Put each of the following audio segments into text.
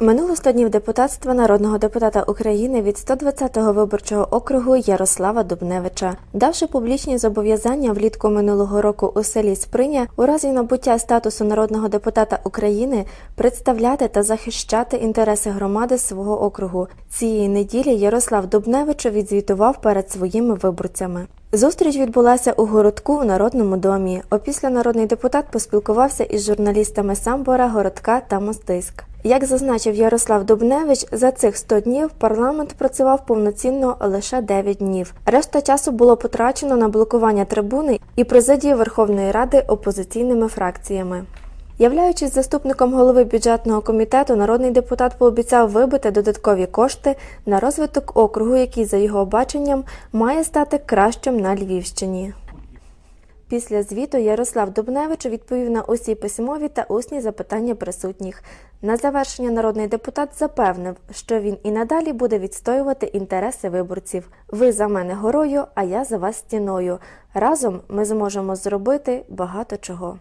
Минуло 100 днів депутатства народного депутата України від 120-го виборчого округу Ярослава Дубневича. Давши публічні зобов'язання влітку минулого року у селі Сприня, у разі набуття статусу народного депутата України представляти та захищати інтереси громади свого округу. Цієї неділі Ярослав Дубневич відзвітував перед своїми виборцями. Зустріч відбулася у городку у Народному домі. Опісля народний депутат поспілкувався із журналістами Самбора, Городка та Мостиск. Як зазначив Ярослав Дубневич, за цих 100 днів парламент працював повноцінно лише 9 днів. Решта часу було потрачено на блокування трибуни і президії Верховної Ради опозиційними фракціями. Являючись заступником голови бюджетного комітету, народний депутат пообіцяв вибити додаткові кошти на розвиток округу, який, за його баченням, має стати кращим на Львівщині. Після звіту Ярослав Дубневич відповів на усі письмові та усні запитання присутніх. На завершення народний депутат запевнив, що він і надалі буде відстоювати інтереси виборців. Ви за мене горою, а я за вас стіною. Разом ми зможемо зробити багато чого.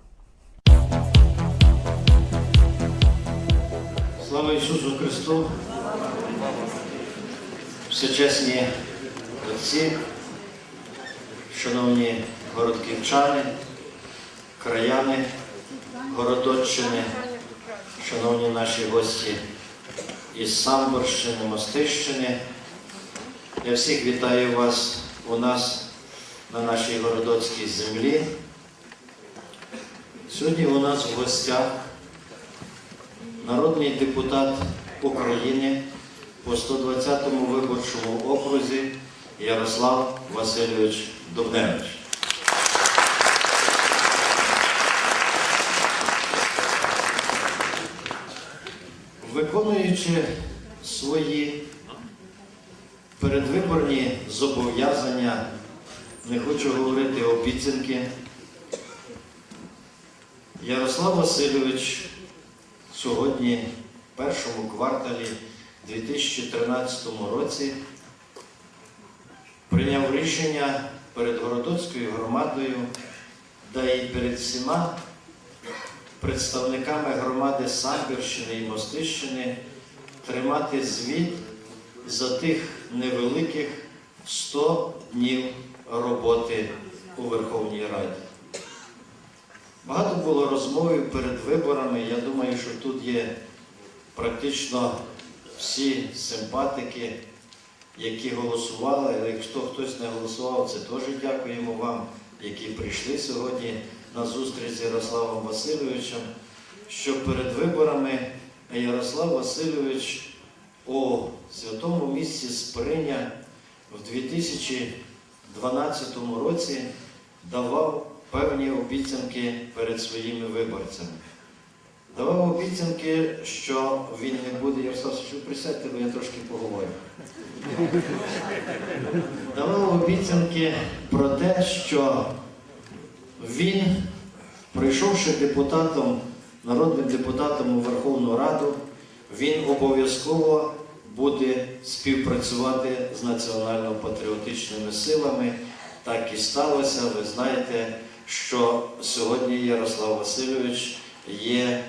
Слава Ісусу Христу! Всечесні отці, шановні городківчани, краяни, городоччини, шановні наші гості із Самборщини, Мостищини. Я всіх вітаю вас у нас на нашій городоцькій землі. Сьогодні у нас в гостях народний депутат України по 120-му виборчому окрузі Ярослав Васильович Дубневич. Виконуючи свої передвиборні зобов'язання, не хочу говорити обіцянки, Ярослав Васильович сьогодні, в першому кварталі 2013 році, прийняв рішення перед Городоцькою громадою, да і перед всіма представниками громади Самбірщини і Мостищини тримати звіт за тих невеликих 100 днів роботи у Верховній Раді. Багато було розмови перед виборами. Я думаю, що тут є практично всі симпатики, які голосували. Але Якщо хтось не голосував, це теж дякуємо вам, які прийшли сьогодні на зустріч з Ярославом Васильовичем. Що перед виборами Ярослав Васильович у святому місці Сприня в 2012 році давав певні обіцянки перед своїми виборцями. Давав обіцянки, що він не буде, Ярослав, що присядьте, бо я трошки поговорю. Давав обіцянки про те, що він, прийшовши депутатом, народним депутатом у Верховну Раду, він обов'язково буде співпрацювати з національно-патріотичними силами. Так і сталося. Ви знаєте, що сьогодні Ярослав Васильович є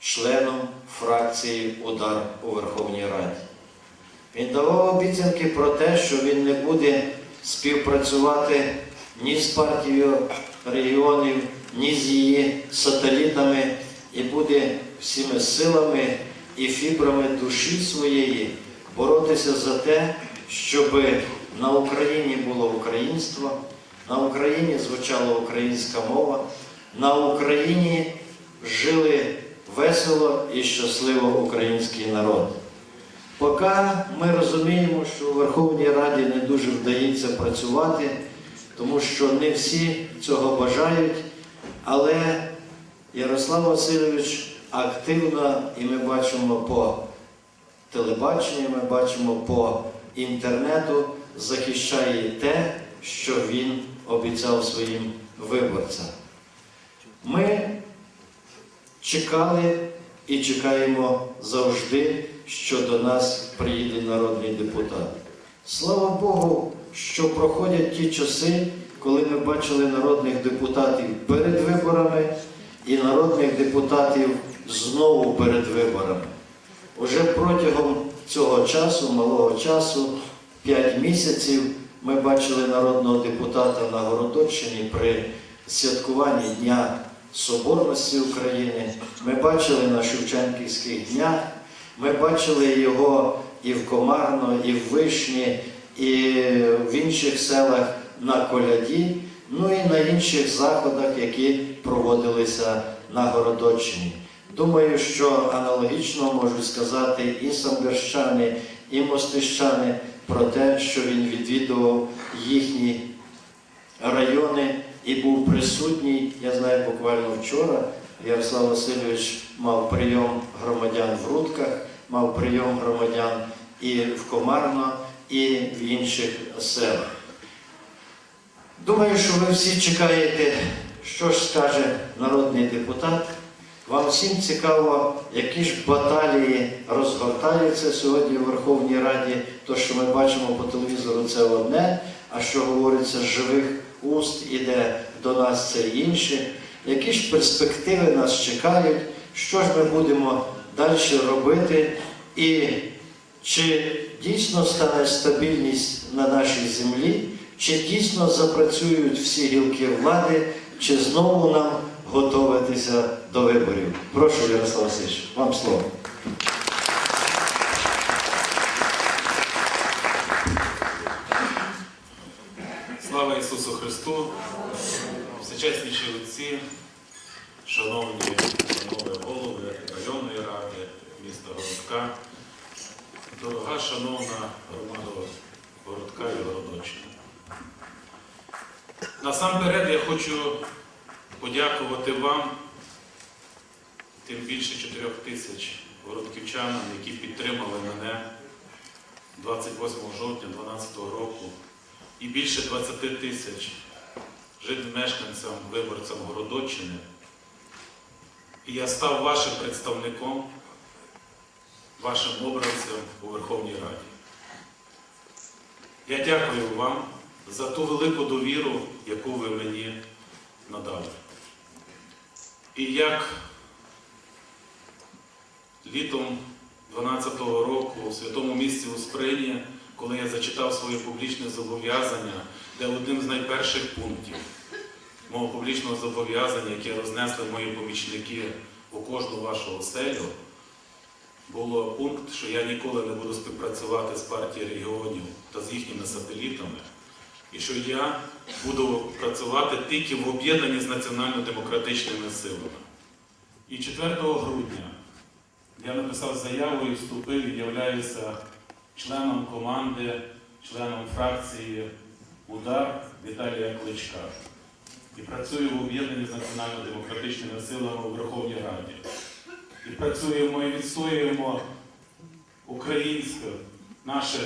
членом фракції Удар у Верховній Раді. Він давав обіцянки про те, що він не буде співпрацювати ні з партією регіонів, ні з її сателітами, і буде всіми силами і фібрами душі своєї боротися за те, щоб на Україні було українство, на Україні звучала українська мова, на Україні жили весело і щасливо український народ. Поки ми розуміємо, що у Верховній Раді не дуже вдається працювати, тому що не всі цього бажають, але Ярослав Васильович активно, і ми бачимо по телебаченню, ми бачимо по інтернету, захищає те, що він обіцяв своїм виборцям. Ми чекали і чекаємо завжди, що до нас приїде народний депутат. Слава Богу, що проходять ті часи, коли ми бачили народних депутатів перед виборами і народних депутатів знову перед виборами. Уже протягом цього часу, малого часу, 5 місяців, ми бачили народного депутата на Городоччині при святкуванні Дня Соборності України. Ми бачили на Шевченківських днях, ми бачили його і в Комарно, і в Вишні, і в інших селах на Коляді, ну і на інших заходах, які проводилися на Городоччині. Думаю, що аналогічно можуть сказати і самбірщани, і мостищани про те, що він відвідував їхні райони і був присутній. Я знаю, буквально вчора Ярослав Васильович мав прийом громадян в Рудках, мав прийом громадян і в Комарно, і в інших селах. Думаю, що ви всі чекаєте, що ж скаже народний депутат. Вам всім цікаво, які ж баталії розгортаються сьогодні у Верховній Раді. То, що ми бачимо по телевізору, це одне, а що говориться з живих уст, іде до нас, це інше. Які ж перспективи нас чекають, що ж ми будемо далі робити, і чи дійсно стане стабільність на нашій землі, чи дійсно запрацюють всі гілки влади, чи знову нам готуватися до виборів. Прошу, Ярослав Васильович, вам слово. Слава Ісусу Христу! Всечесніші отці, шановні панове голови районної ради міста Городка, дорога шановна громада Городка і Городоччини. Насамперед я хочу подякувати вам, тим більше 4 тисяч городківчанам, які підтримали мене 28 жовтня 2012 року і більше 20 тисяч мешканцям, виборцям Городоччини. І я став вашим представником, вашим обранцем у Верховній Раді. Я дякую вам за ту велику довіру, яку ви мені надали. І як літом 12-го року у святому місці у Сприні, коли я зачитав своє публічне зобов'язання, де одним з найперших пунктів мого публічного зобов'язання, яке рознесли мої помічники у кожну вашу оселю, було пункт, що я ніколи не буду співпрацювати з партією регіонів та з їхніми сателітами, і що я буду працювати тільки в об'єднанні з національно-демократичними силами. І 4 грудня я написав заяву і вступив і являюся членом команди, членом фракції Удар Віталія Кличка. І працюю в об'єднанні з національно-демократичними силами у Верховній Раді. І працюємо і відстоюємо українську, нашу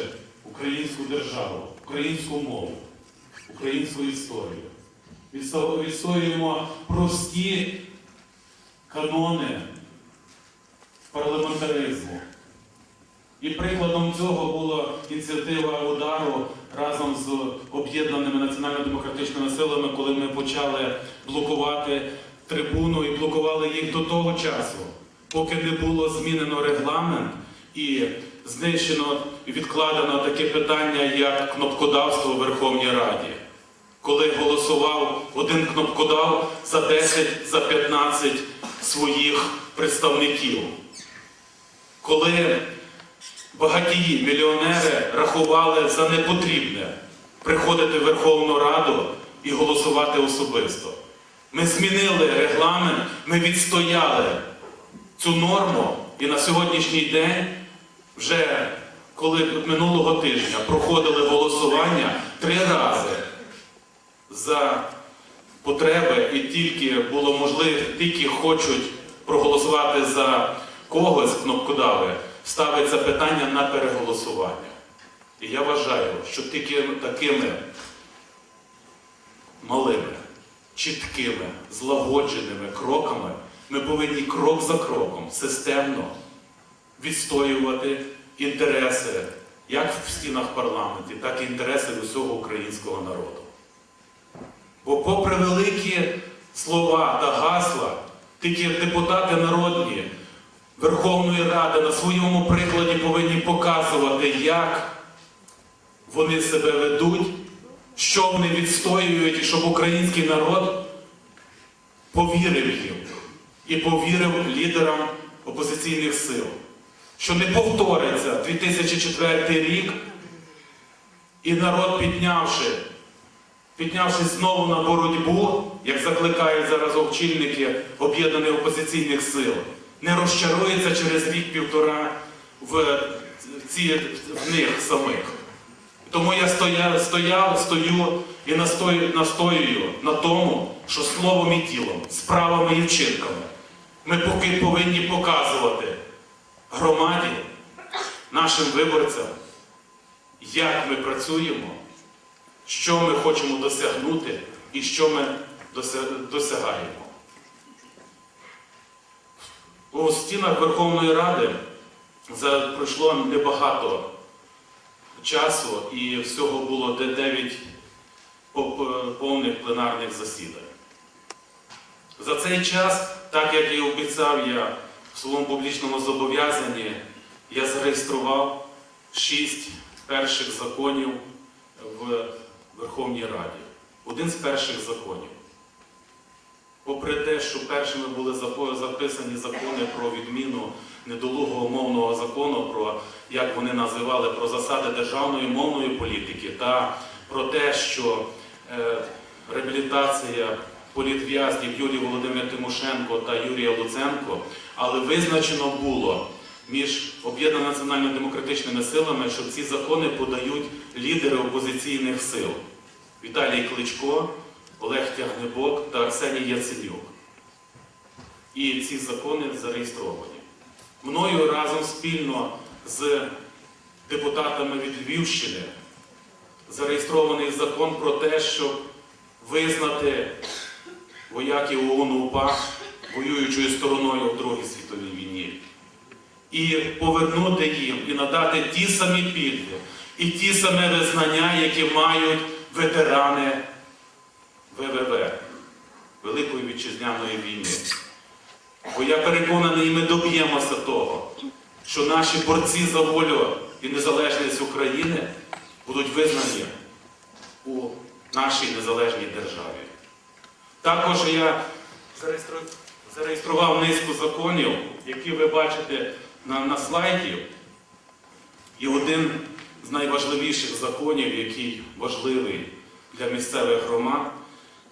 українську державу, українську мову, українську історію. Відсто- Відстоюємо прості канони парламентаризму. І прикладом цього була ініціатива удару разом з об'єднаними національно-демократичними силами, коли ми почали блокувати трибуну і блокували їх до того часу, поки не було змінено регламент і знищено і відкладено таке питання, як кнопкодавство у Верховній Раді. Коли голосував один кнопкодав за 10, за 15 своїх представників. Коли багатії, мільйонери рахували за непотрібне приходити в Верховну Раду і голосувати особисто. Ми змінили регламент, ми відстояли цю норму, і на сьогоднішній день, вже коли минулого тижня проходили голосування три рази за потреби і тільки було можливо, тільки хочуть проголосувати за когось кнопкодави, ставиться питання на переголосування. І я вважаю, що тільки такими малими, чіткими, злагодженими кроками ми повинні крок за кроком системно відстоювати інтереси як в стінах парламенті, так і інтереси усього українського народу. Бо попри великі слова та гасла, тільки депутати народні Верховної Ради на своєму прикладі повинні показувати, як вони себе ведуть, що вони відстоюють, і щоб український народ повірив їм і повірив лідерам опозиційних сил, що не повториться 2004 рік, і народ, піднявши, піднявшись знову на боротьбу, як закликають зараз очільники об'єднаних опозиційних сил, не розчарується через рік-півтора в, ці, в них самих. Тому я стояв, стояв, стою і настою, настоюю на тому, що словом і тілом, справами і вчинками ми поки повинні показувати громаді, нашим виборцям, як ми працюємо, що ми хочемо досягнути і що ми досягаємо. У стінах Верховної Ради пройшло небагато часу і всього було де 9 повних пленарних засідань. За цей час, так як і обіцяв я в своєму публічному зобов'язанні, я зареєстрував шість перших законів в Верховній Раді. Один з перших законів. Попри те, що першими були записані закони про відміну недолугого мовного закону, про як вони називали про засади державної мовної політики, та про те, що е, реабілітація політв'язнів Юлії Володимира Тимошенко та Юрія Луценко, але визначено було між об'єднаними національно-демократичними силами, що ці закони подають лідери опозиційних сил Віталій Кличко, Олег Тягнебок та Арсеній Яценюк. І ці закони зареєстровані. Мною разом спільно з депутатами від Львівщини зареєстрований закон про те, щоб визнати вояків ООН УПА воюючою стороною в Другій світовій війні. І повернути їм і надати ті самі пільги і ті самі визнання, які мають ветерани ВВВ Великої Вітчизняної війни. Бо я переконаний, ми доб'ємося того, що наші борці за волю і незалежність України будуть визнані у нашій незалежній державі. Також я зареєстрував низку законів, які ви бачите на, на слайді. І один з найважливіших законів, який важливий для місцевих громад,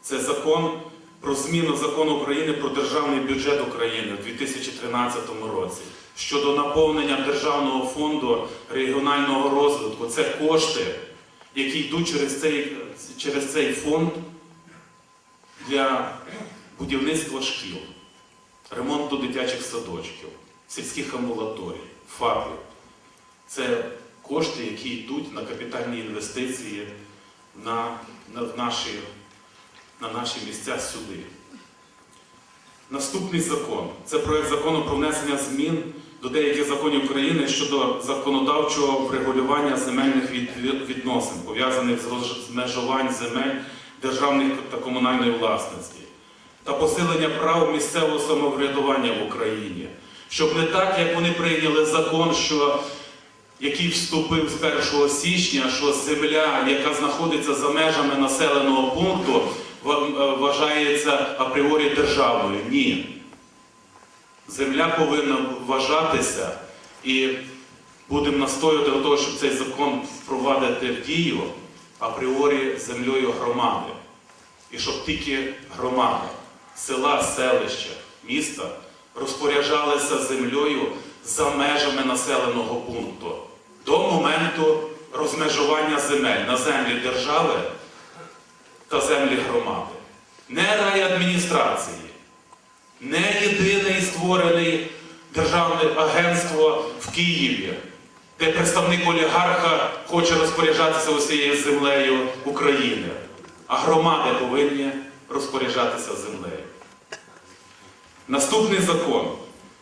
це закон про зміну закону України про державний бюджет України в 2013 році щодо наповнення Державного фонду регіонального розвитку. Це кошти, які йдуть через цей, через цей фонд для будівництва шкіл, ремонту дитячих садочків, сільських амбулаторій, ФАПів. Це кошти, які йдуть на капітальні інвестиції на, на, наші, на наші місця сюди. Наступний закон це проект закону про внесення змін до деяких законів України щодо законодавчого врегулювання земельних від- відносин, пов'язаних з розмежувань земель державних та комунальної власності, та посилення прав місцевого самоврядування в Україні, щоб не так, як вони прийняли закон, що який вступив з 1 січня, що земля, яка знаходиться за межами населеного пункту, е, вважається апріорі державною. Ні. Земля повинна вважатися і будемо настоювати до того, щоб цей закон впровадити в дію апріорі землею громади. І щоб тільки громада, села, селища, міста розпоряджалися землею за межами населеного пункту до моменту розмежування земель на землі держави та землі громади. Не райадміністрації, не єдине і створене державне агентство в Києві, де представник олігарха хоче розпоряджатися усією землею України, а громади повинні розпоряджатися землею. Наступний закон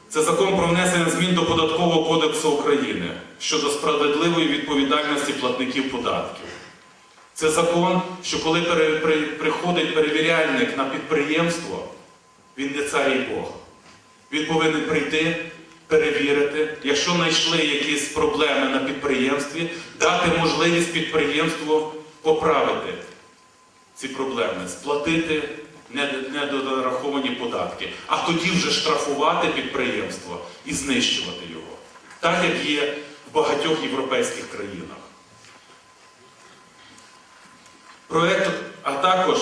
це закон про внесення змін до Податкового кодексу України щодо справедливої відповідальності платників податків. Це закон, що коли приходить перевіряльник на підприємство, він не цар і Бог. Він повинен прийти, перевірити, якщо знайшли якісь проблеми на підприємстві, дати можливість підприємству поправити ці проблеми, сплатити недораховані податки, а тоді вже штрафувати підприємство і знищувати його, так як є в багатьох європейських країнах. Проект, а також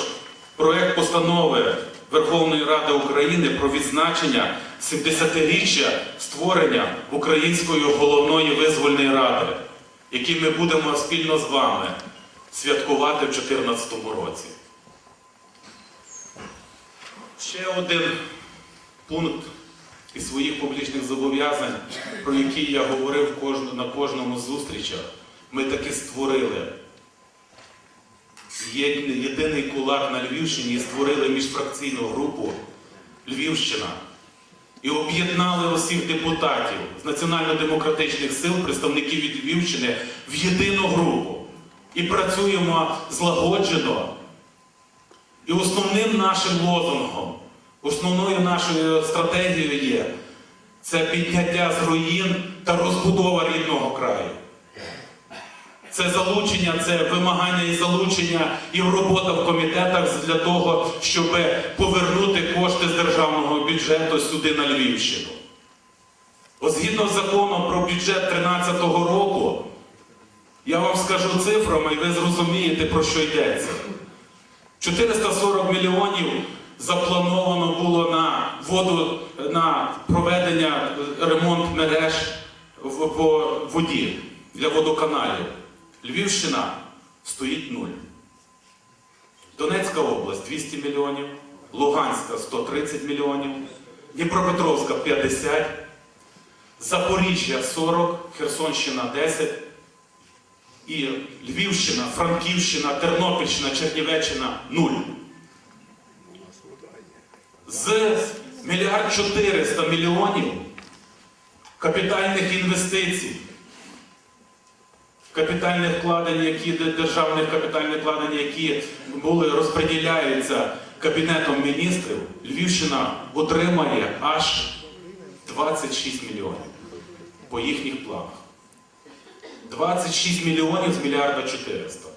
проект постанови Верховної Ради України про відзначення 70-річчя створення Української головної визвольної ради, який ми будемо спільно з вами святкувати в 2014 році. Ще один пункт із своїх публічних зобов'язань, про які я говорив на кожному зустрічах, ми таки створили єдиний кулак на Львівщині і створили міжфракційну групу Львівщина і об'єднали усіх депутатів з національно-демократичних сил, представників від Львівщини в єдину групу. І працюємо злагоджено. І основним нашим лозунгом, основною нашою стратегією є це підняття з руїн та розбудова рідного краю. Це залучення, це вимагання і залучення і робота в комітетах для того, щоб повернути кошти з державного бюджету сюди на Львівщину. От згідно з законом про бюджет 2013 року, я вам скажу цифрами, і ви зрозумієте, про що йдеться. 440 мільйонів заплановано було на воду, на проведення е, ремонт мереж по воді для водоканалів. Львівщина стоїть нуль. Донецька область 200 мільйонів, Луганська 130 мільйонів, Дніпропетровська 50, Запоріжжя 40, Херсонщина 10, і Львівщина, Франківщина, Тернопільщина, Чернівеччина 0. З мільярд 400 мільйонів капітальних інвестицій капітальних вкладень, які державних капітальних вкладень, які були розподіляються Кабінетом міністрів, Львівщина отримає аж 26 мільйонів по їхніх планах. 26 мільйонів з мільярда 400.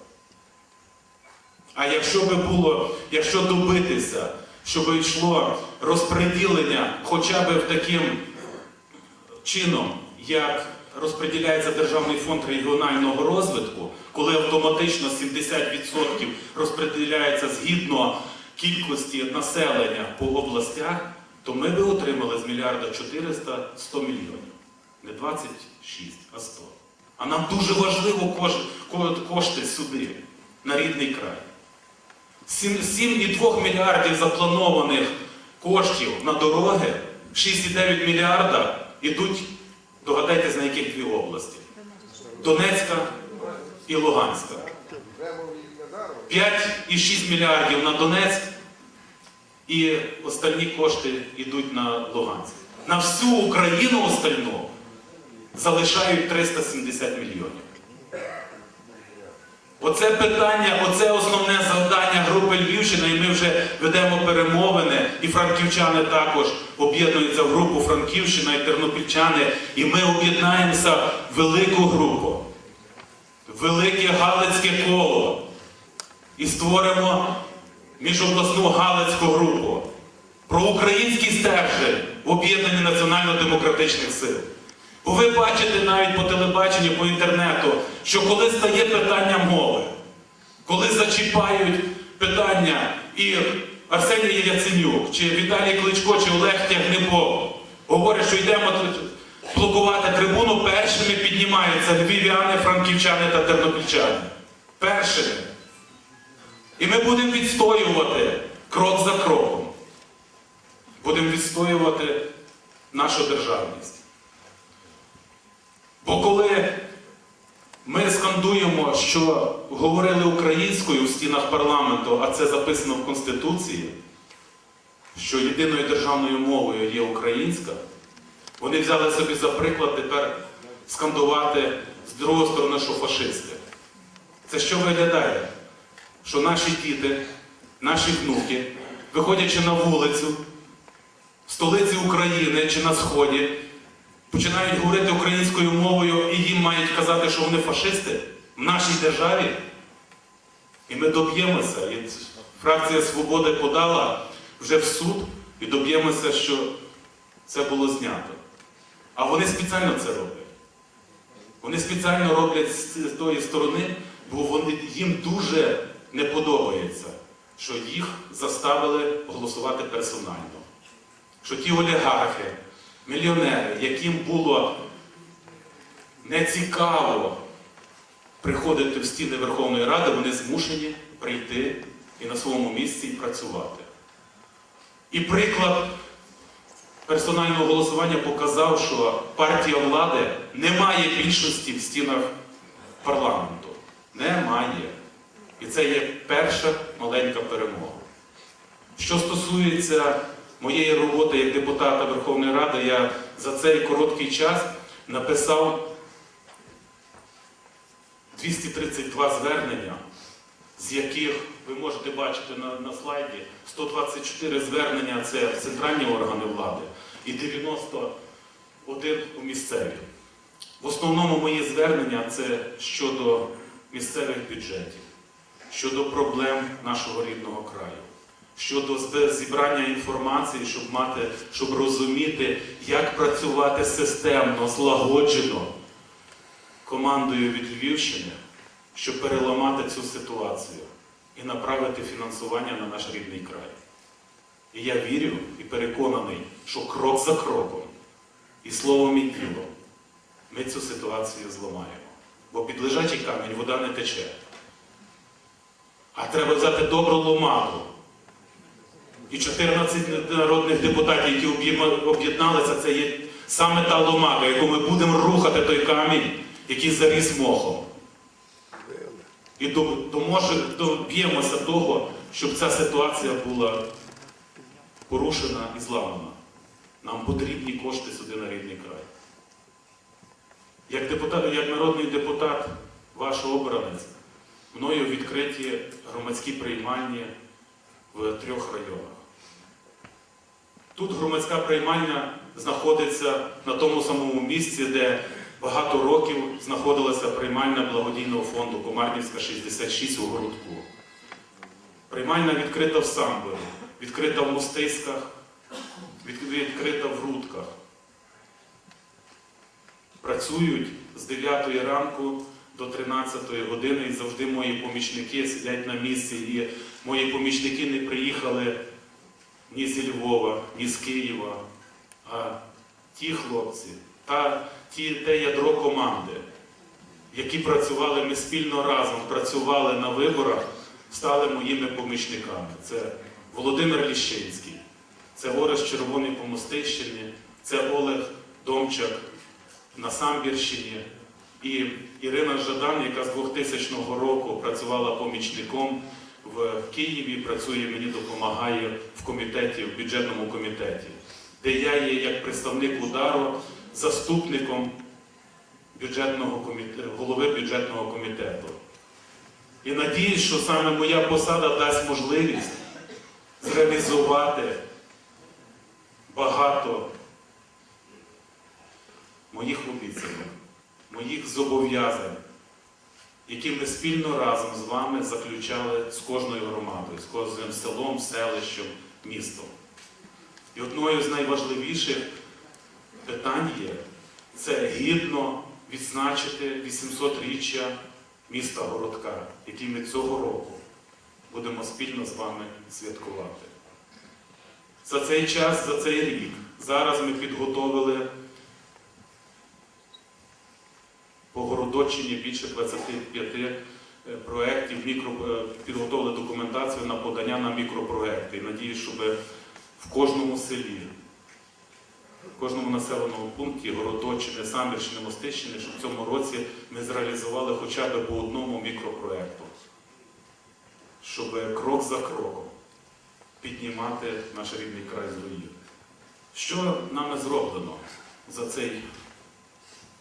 А якщо би було, якщо добитися, щоб йшло розподілення хоча б таким чином, як розподіляється Державний фонд регіонального розвитку, коли автоматично 70% розподіляється згідно кількості населення по областях, то ми би отримали з мільярда 400 100 мільйонів. Не 26, а 100. А нам дуже важливо кош- ко- кошти сюди, на рідний край. 7,2 мільярдів запланованих коштів на дороги, 6,9 мільярда йдуть, догадайтесь, на яких дві області. Донецька і Луганська. 5,6 мільярдів на Донецьк і останні кошти йдуть на Луганськ. На всю Україну остальну залишають 370 мільйонів. Оце питання, оце основне завдання групи Львівщина, і ми вже ведемо перемовини, і франківчани також об'єднуються в групу Франківщина і тернопільчани, і ми об'єднаємося в велику групу, велике Галицьке коло. І створимо міжобласну Галицьку групу про український стержень в об'єднанні національно-демократичних сил. Бо ви бачите навіть по телебаченню, по інтернету, що коли стає питання мови, коли зачіпають питання і Арсеній Яценюк, чи Віталій Кличко, чи Олег Тягнебок, говорять, що йдемо блокувати трибуну, першими піднімаються львів'яни, франківчани та тернопільчани. Першими. І ми будемо відстоювати крок за кроком. Будемо відстоювати нашу державність. Бо коли ми скандуємо, що говорили українською в стінах парламенту, а це записано в Конституції, що єдиною державною мовою є українська, вони взяли собі за приклад тепер скандувати з другої сторони, що фашисти. Це що виглядає? Що наші діти, наші внуки, виходячи на вулицю, в столиці України чи на Сході, починають говорити українською мовою і їм мають казати, що вони фашисти в нашій державі. І ми доб'ємося. І фракція Свободи подала вже в суд і доб'ємося, що це було знято. А вони спеціально це роблять. Вони спеціально роблять з тої сторони, бо вони, їм дуже не подобається, що їх заставили голосувати персонально. Що ті олігархи, мільйонери, яким було нецікаво приходити в стіни Верховної Ради, вони змушені прийти і на своєму місці працювати. І приклад персонального голосування показав, що партія влади не має більшості в стінах парламенту. Немає. І це є перша маленька перемога. Що стосується моєї роботи як депутата Верховної Ради, я за цей короткий час написав 232 звернення, з яких ви можете бачити на, на слайді 124 звернення це в центральні органи влади і 91 у місцеві. В основному мої звернення це щодо місцевих бюджетів, щодо проблем нашого рідного краю, щодо зібрання інформації, щоб мати, щоб розуміти, як працювати системно, злагоджено командою від Львівщини, щоб переламати цю ситуацію і направити фінансування на наш рідний край. І я вірю і переконаний, що крок за кроком, і словом і ділом, ми цю ситуацію зламаємо. Бо під лежачий камінь вода не тече. А треба взяти добру ломаку. І 14 народних депутатів, які об'єдналися, це є саме та ломака, яку ми будемо рухати той камінь, який заріс мохом. І доб'ємося того, щоб ця ситуація була порушена і зламана. Нам потрібні кошти сюди на рідний край. Як, депутат, як народний депутат, ваш обранець, мною відкриті громадські приймальні в трьох районах. Тут громадська приймальня знаходиться на тому самому місці, де багато років знаходилася приймальня благодійного фонду Комарнівська 66 у Городку. Приймальня відкрита в Самборі, відкрита в Мостиськах, відкрита в Рудках. Працюють з 9 ранку до 13 години і завжди мої помічники сидять на місці. І мої помічники не приїхали ні зі Львова, ні з Києва, а ті хлопці, та, ті, те ядро команди, які працювали, ми спільно разом працювали на виборах, стали моїми помічниками. Це Володимир Ліщинський, це Орес Червоний по Мостищині, це Олег Домчак на Самбірщині і Ірина Жадан, яка з 2000 року працювала помічником в Києві, працює мені допомагає в комітеті, в бюджетному комітеті, де я є як представник удару заступником бюджетного комітету, голови бюджетного комітету. І надіюсь, що саме моя посада дасть можливість зреалізувати багато моїх обіцянок, моїх зобов'язань, які ми спільно разом з вами заключали з кожною громадою, з кожним селом, селищем, містом. І одною з найважливіших питань є це гідно відзначити 800-річчя міста Городка, який ми цього року будемо спільно з вами святкувати. За цей час, за цей рік, зараз ми підготовили по Городочині більше 25 е, проєктів, мікро, е, підготовили документацію на подання на мікропроекти. І надіюсь, щоб в кожному селі, в кожному населеному пункті Городочини, Самбірщини, Мостищини, щоб в цьому році ми зреалізували хоча б по одному мікропроекту, щоб крок за кроком піднімати наш рідний край з руїн. Що нами зроблено за цей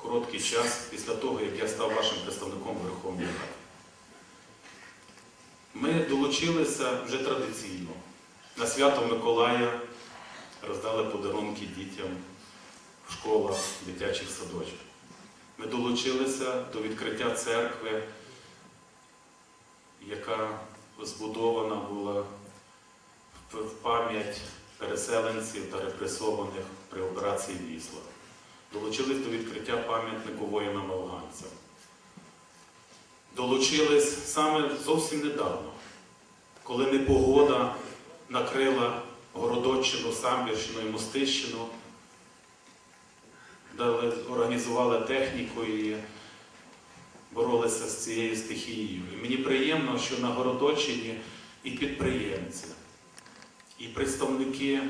короткий час після того, як я став вашим представником в Верховній Раді. Ми долучилися вже традиційно. На свято Миколая роздали подарунки дітям в школах, дитячих садочках. Ми долучилися до відкриття церкви, яка збудована була в пам'ять переселенців та репресованих при операції Вісла. Долучились до відкриття пам'ятнику воїнам-афганцям. Долучились саме зовсім недавно, коли непогода накрила Городоччину, Самбірщину і Мостищину, дали, організували техніку і боролися з цією стихією. І мені приємно, що на Городоччині і підприємці, і представники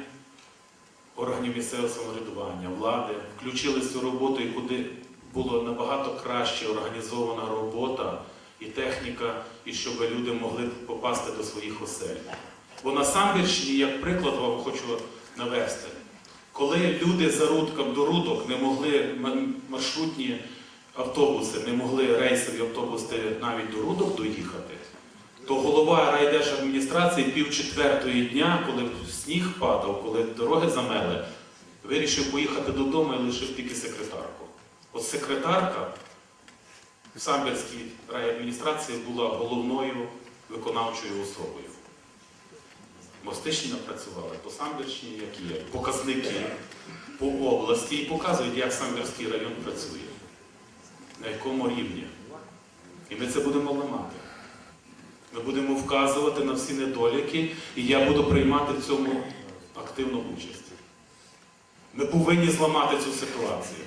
органів місцевого самоврядування, влади включились в цю роботу, і куди було набагато краще організована робота і техніка, і щоб люди могли попасти до своїх осель. Бо на Самбірщині, як приклад вам хочу навести, коли люди за рудком до рудок не могли маршрутні автобуси, не могли рейсові автобуси навіть до рудок доїхати, то голова райдержадміністрації пів четвертої дня, коли сніг падав, коли дороги замели, вирішив поїхати додому і лишив тільки секретарку. От секретарка в Самбірській райадміністрації була головною виконавчою особою. Мостищина працювала по Самбірщині, як є показники по області і показують, як Самбірський район працює, на якому рівні. І ми це будемо ламати. Ми будемо вказувати на всі недоліки, і я буду приймати в цьому активну участь. Ми повинні зламати цю ситуацію.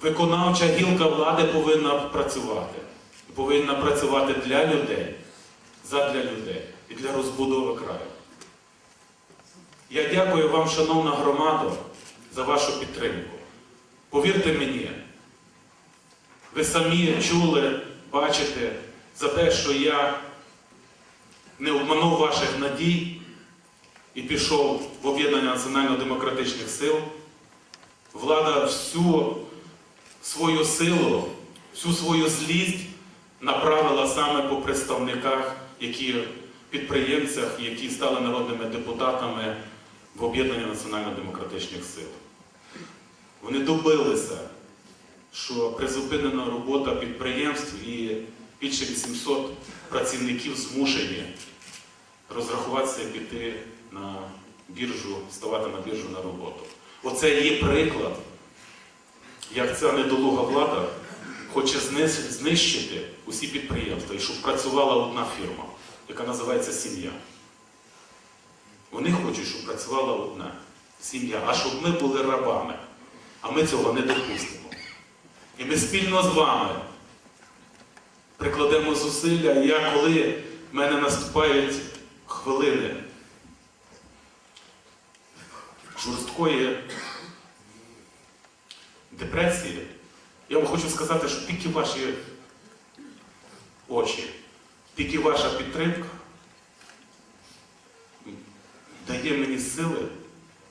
Виконавча гілка влади повинна працювати. Повинна працювати для людей, задля людей і для розбудови краю. Я дякую вам, шановна громада, за вашу підтримку. Повірте мені, ви самі чули, бачите за те, що я не обманув ваших надій і пішов в об'єднання національно-демократичних сил. Влада всю свою силу, всю свою злість направила саме по представниках, які підприємцях, які стали народними депутатами в об'єднанні національно-демократичних сил. Вони добилися, що призупинена робота підприємств і більше 800 працівників змушені розрахуватися і піти на біржу, ставати на біржу на роботу. Оце є приклад, як ця недолуга влада хоче знищити усі підприємства і щоб працювала одна фірма, яка називається сім'я. Вони хочуть, щоб працювала одна сім'я, а щоб ми були рабами. А ми цього не допустимо. І ми спільно з вами прикладемо зусилля. І Я коли в мене наступають хвилини жорсткої депресії, я вам хочу сказати, що тільки ваші очі, тільки ваша підтримка дає мені сили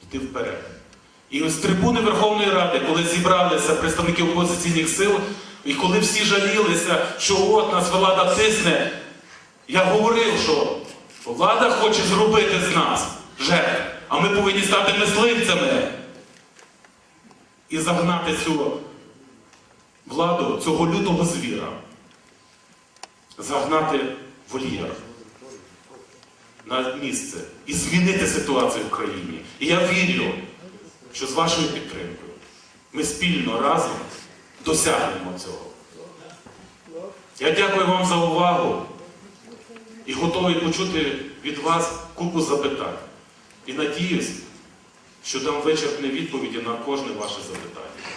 йти вперед. І ось трибуни Верховної Ради, коли зібралися представники опозиційних сил, і коли всі жалілися, що от нас влада тисне, я говорив, що влада хоче зробити з нас жертв, а ми повинні стати мисливцями і загнати цю владу, цього лютого звіра, загнати вольєр на місце і змінити ситуацію в країні. І я вірю, що з вашою підтримкою ми спільно разом досягнемо цього. Я дякую вам за увагу і готовий почути від вас купу запитань. І надіюсь, що дам вичерпні відповіді на кожне ваше запитання.